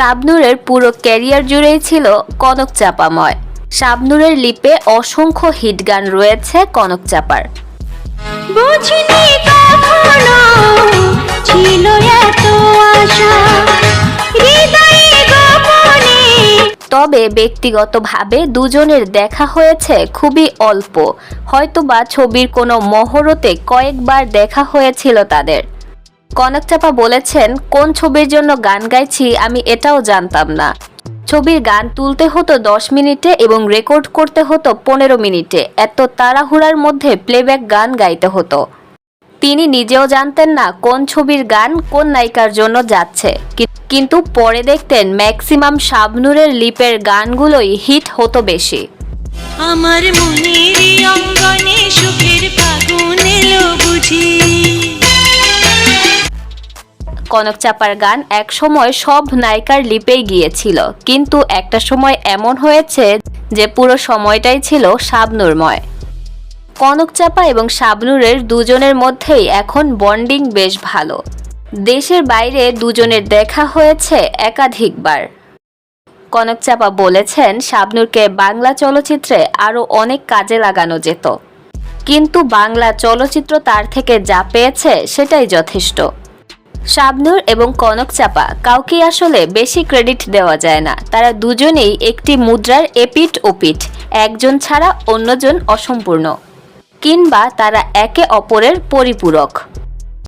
শাবনুরের পুরো ক্যারিয়ার জুড়েই ছিল কনক চাপাময়। শাবনুরের লিপে অসংখ্য হিট গান রয়েছে কনক চাপার। বুঝিনি কখনো ছিল এত আশা তবে ব্যক্তিগতভাবে দুজনের দেখা হয়েছে খুবই অল্প হয়তোবা ছবির কোনো মহরতে কয়েকবার দেখা হয়েছিল তাদের। কনক চাপা বলেছেন, কোন ছবির জন্য গান গাইছি আমি এটাও জানতাম না। ছবির গান তুলতে হতো দশ মিনিটে এবং রেকর্ড করতে হতো পনেরো মিনিটে। এত তাড়াহুড়ার মধ্যে প্লেব্যাক গান গাইতে হতো। তিনি নিজেও জানতেন না কোন ছবির গান কোন নায়িকার জন্য যাচ্ছে। কিন্তু পরে দেখতেন ম্যাক্সিমাম শাবনুরের লিপের গানগুলোই হিট হতো বেশি। আমার মনের অঙ্গনে সুখের কনক চাপার গান এক সময় সব নায়িকার লিপেই গিয়েছিল। কিন্তু একটা সময় এমন হয়েছে যে পুরো সময়টাই ছিল শাবনুরময়। কনক চাপা এবং শাবনুরের দুজনের মধ্যেই এখন বন্ডিং বেশ ভালো। দেশের বাইরে দুজনের দেখা হয়েছে একাধিকবার। কনক চাপা বলেছেন, শাবনুরকে বাংলা চলচ্চিত্রে আরও অনেক কাজে লাগানো যেত। কিন্তু বাংলা চলচ্চিত্র তার থেকে যা পেয়েছে সেটাই যথেষ্ট। শাবনুর এবং কনক চাপা। কাউকে আসলে বেশি ক্রেডিট দেওয়া যায় না। তারা দুজনেই একটি মুদ্রার এপিট ওপিট একজন ছাড়া অন্যজন অসম্পূর্ণ। কিংবা তারা একে অপরের পরিপূরক।